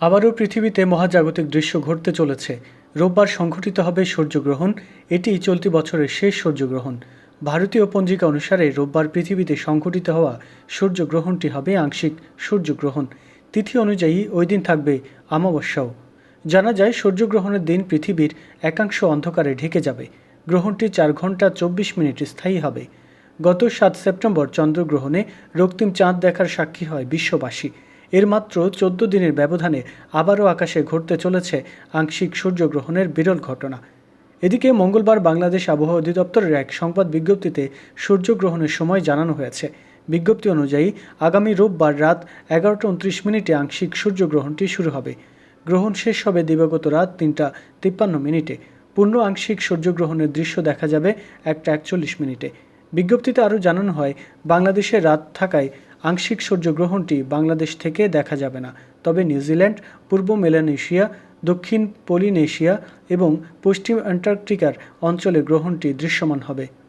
আবারও পৃথিবীতে মহাজাগতিক দৃশ্য ঘটতে চলেছে। রোববার সংঘটিত হবে সূর্যগ্রহণ। এটি চলতি বছরের শেষ সূর্যগ্রহণ। ভারতীয় পঞ্জিকা অনুসারে রোববার পৃথিবীতে সংঘটিত হওয়া সূর্যগ্রহণটি হবে আংশিক সূর্যগ্রহণ। তিথি অনুযায়ী ওই দিন থাকবে অমাবস্যাও। জানা যায়, সূর্যগ্রহণের দিন পৃথিবীর একাংশ অন্ধকারে ঢেকে যাবে। গ্রহণটি চার ঘণ্টা চব্বিশ মিনিট স্থায়ী হবে। গত সাত সেপ্টেম্বর চন্দ্রগ্রহণে রক্তিম চাঁদ দেখার সাক্ষী হয় বিশ্ববাসী। এর মাত্র চোদ্দ দিনের ব্যবধানে আবারও আকাশে ঘটতে চলেছে আংশিক সূর্যগ্রহণের বিরল ঘটনা। এদিকে মঙ্গলবার বাংলাদেশ আবহাওয়া অধিদপ্তরের এক সংবাদ বিজ্ঞপ্তিতে সূর্যগ্রহণের সময় জানানো হয়েছে। বিজ্ঞপ্তি অনুযায়ী আগামী রোববার রাত এগারোটা উনত্রিশ মিনিটে আংশিক সূর্যগ্রহণটি শুরু হবে। গ্রহণ শেষ হবে দিবাগত রাত তিনটা তিপ্পান্ন মিনিটে। পূর্ণ আংশিক সূর্যগ্রহণের দৃশ্য দেখা যাবে একটা একচল্লিশ মিনিটে। বিজ্ঞপ্তিতে আরও জানানো হয়, বাংলাদেশে রাত থাকায় আংশিক সূর্যগ্রহণটি বাংলাদেশ থেকে দেখা যাবে না। তবে নিউজিল্যান্ড, পূর্ব মেলানেশিয়া, দক্ষিণ পলিনেশিয়া এবং পশ্চিম অ্যান্টার্কটিকার অঞ্চলে গ্রহণটি দৃশ্যমান হবে।